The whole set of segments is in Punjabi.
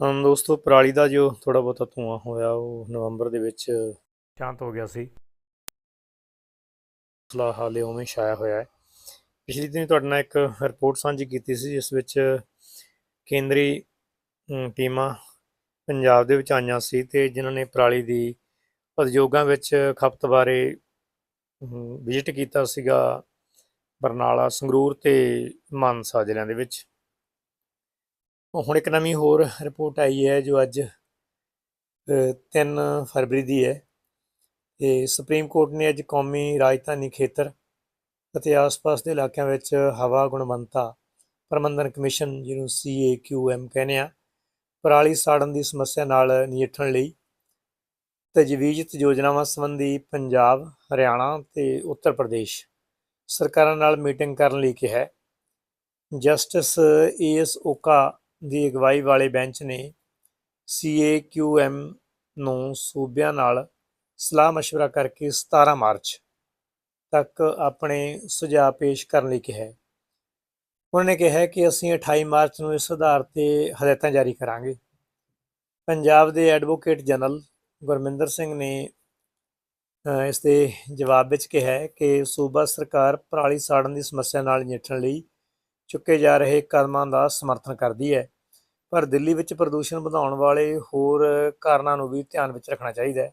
ਹਾਂ ਦੋਸਤੋ ਪਰਾਲੀ ਦਾ ਜੋ ਥੋੜਾ ਬਹੁਤਾ ਧੂਆਂ ਹੋਇਆ ਉਹ ਨਵੰਬਰ ਦੇ ਵਿੱਚ ਸ਼ਾਂਤ ਹੋ ਗਿਆ ਸੀ। ਮਸਲਾ ਹਾਲੇ ਉਵੇਂ ਛਾਇਆ ਹੋਇਆ ਹੈ। ਪਿਛਲੀ ਦਿਨ ਤੁਹਾਡੇ ਨਾਲ ਇੱਕ ਰਿਪੋਰਟ ਸਾਂਝੀ ਕੀਤੀ ਸੀ ਜਿਸ ਵਿੱਚ ਕੇਂਦਰੀ ਟੀਮਾਂ ਪੰਜਾਬ ਦੇ ਵਿੱਚ ਆਈਆਂ ਸੀ ਤੇ ਜਿਨ੍ਹਾਂ ਨੇ ਪਰਾਲੀ ਦੀ ਉਦਯੋਗਾਂ ਵਿੱਚ ਖਪਤ ਬਾਰੇ ਵਿਜ਼ਿਟ ਕੀਤਾ ਸੀਗਾ ਬਰਨਾਲਾ ਸੰਗਰੂਰ ਤੇ ਮਾਨਸਾ ਜ਼ਿਲ੍ਹਿਆਂ ਦੇ ਵਿੱਚ। ਹੁਣ ਇੱਕ ਨਵੀਂ ਹੋਰ ਰਿਪੋਰਟ ਆਈ ਹੈ ਜੋ ਅੱਜ 3 ਫਰਵਰੀ ਦੀ ਹੈ ਤੇ ਸੁਪਰੀਮ ਕੋਰਟ ਨੇ ਅੱਜ ਕੌਮੀ ਰਾਜਧਾਨੀ ਖੇਤਰ ਅਤੇ ਆਸ-ਪਾਸ ਦੇ ਇਲਾਕਿਆਂ ਵਿੱਚ ਹਵਾ ਗੁਣਵੰਤਾ ਪ੍ਰਬੰਧਨ ਕਮਿਸ਼ਨ, ਜਿਹਨੂੰ CAQM ਕਹਿੰਦੇ ਆ, ਪਰਾਲੀ ਸਾੜਨ ਦੀ ਸਮੱਸਿਆ ਨਾਲ ਨਜਿੱਠਣ ਲਈ ਤਜਵੀਜ਼ਤ ਯੋਜਨਾਵਾਂ ਸੰਬੰਧੀ ਪੰਜਾਬ, ਹਰਿਆਣਾ ਤੇ ਉੱਤਰ ਪ੍ਰਦੇਸ਼ ਸਰਕਾਰਾਂ ਨਾਲ ਮੀਟਿੰਗ ਕਰਨ ਲਈ ਕਿਹਾ ਹੈ। ਜਸਟਿਸ ਏਐਸ ਓਕਾ ਦੀ ਅਗਵਾਈ ਵਾਲੇ ਬੈਂਚ ਨੇ ਸੀਏਕਿਊਐਮ ਨੂੰ ਸੂਬਿਆਂ ਨਾਲ ਸਲਾਹ مشਵਰਾ ਕਰਕੇ 17 ਮਾਰਚ ਤੱਕ ਆਪਣੇ ਸੁਝਾਅ ਪੇਸ਼ ਕਰਨ ਲਈ ਕਿਹਾ ਉਹਨਾਂ ਨੇ ਕਿਹਾ ਕਿ ਅਸੀਂ 28 ਮਾਰਚ ਨੂੰ ਇਸ ਆਧਾਰ ਤੇ ਹਦਾਇਤਾਂ ਜਾਰੀ ਕਰਾਂਗੇ। ਪੰਜਾਬ ਦੇ ਐਡਵੋਕੇਟ ਜਨਰਲ ਗੁਰਮਿੰਦਰ ਸਿੰਘ ਨੇ ਇਸ ਦੇ ਜਵਾਬ ਵਿੱਚ ਕਿਹਾ ਕਿ ਸੂਬਾ ਸਰਕਾਰ ਪਰਾਲੀ ਸਾੜਨ ਦੀ ਸਮੱਸਿਆ ਨਾਲ ਨਿਪਟਣ ਲਈ ਚੁੱਕੇ ਜਾ ਰਹੇ ਕਦਮਾਂ ਦਾ ਸਮਰਥਨ ਕਰਦੀ ਹੈ। ਪਰ ਦਿੱਲੀ ਵਿੱਚ ਪ੍ਰਦੂਸ਼ਣ ਵਧਾਉਣ ਵਾਲੇ ਹੋਰ ਕਾਰਨਾਂ ਨੂੰ ਵੀ ਧਿਆਨ ਵਿੱਚ ਰੱਖਣਾ ਚਾਹੀਦਾ ਹੈ।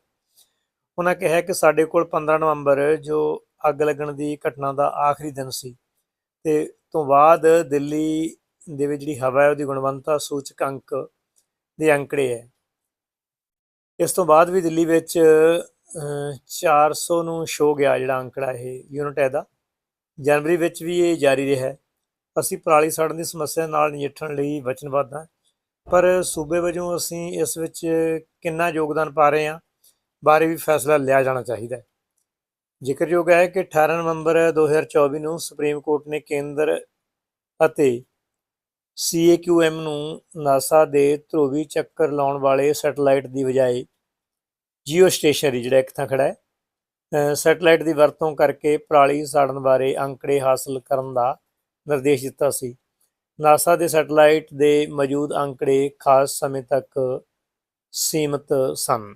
ਉਹਨਾਂ ਕਿਹਾ ਕਿ ਸਾਡੇ ਕੋਲ 15 ਨਵੰਬਰ ਜੋ ਅੱਗ ਲੱਗਣ ਦੀ ਘਟਨਾ ਦਾ ਆਖਰੀ ਦਿਨ ਸੀ ਤੇ ਤੋਂ ਬਾਅਦ ਦਿੱਲੀ ਦੇ ਵਿੱਚ ਜਿਹੜੀ ਹਵਾ ਹੈ ਉਹਦੀ ਗੁਣਵੱਤਾ ਸੂਚਕ ਅੰਕ ਦੇ ਅੰਕੜੇ ਹੈ। ਇਸ ਤੋਂ ਬਾਅਦ ਵੀ ਦਿੱਲੀ ਵਿੱਚ ਅਹ, 400 ਨੂੰ ਛੋ ਗਿਆ ਜਿਹੜਾ ਅੰਕੜਾ ਇਹ ਯੂਨਿਟ ਹੈ ਦਾ ਜਨਵਰੀ ਵਿੱਚ ਵੀ ਇਹ ਜਾਰੀ ਰਿਹਾ ਅਸੀਂ ਪਰਾਲੀ ਸਾੜਨ ਦੀ ਸਮੱਸਿਆ ਨਾਲ ਨਜਿੱਠਣ ਲਈ ਵਚਨਬੱਧ ਹਾਂ। ਪਰ ਸੂਬੇ ਵਜੋਂ ਅਸੀਂ ਇਸ ਵਿੱਚ ਕਿੰਨਾ ਯੋਗਦਾਨ ਪਾ ਰਹੇ ਹਾਂ ਬਾਰੇ ਵੀ ਫੈਸਲਾ ਲਿਆ ਜਾਣਾ ਚਾਹੀਦਾ ਹੈ। ਜ਼ਿਕਰਯੋਗ ਹੈ ਕਿ 18 ਨਵੰਬਰ 2024 ਨੂੰ ਸੁਪਰੀਮ ਕੋਰਟ ਨੇ ਕੇਂਦਰ ਅਤੇ CAQM ਨੂੰ ਨਾਸਾ ਦੇ ਧਰੂਵੀ ਚੱਕਰ ਲਾਉਣ ਵਾਲੇ ਸੈਟੇਲਾਈਟ ਦੀ ਬਜਾਏ ਜੀਓ ਸਟੇਸ਼ਨਰੀ ਜਿਹੜਾ ਇੱਕ ਥਾਂ ਖੜਾ ਹੈ ਸੈਟੇਲਾਈਟ ਦੀ ਵਰਤੋਂ ਕਰਕੇ ਪਰਾਲੀ ਸਾੜਨ ਬਾਰੇ ਅੰਕੜੇ ਹਾਸਲ ਕਰਨ ਦਾ ਨਿਰਦੇਸ਼ ਦਿੱਤਾ ਸੀ। ਨਾਸਾ ਦੇ ਸੈਟੇਲਾਈਟ ਦੇ ਮੌਜੂਦ ਅੰਕੜੇ ਖਾਸ ਸਮੇਂ ਤੱਕ ਸੀਮਿਤ ਸਨ।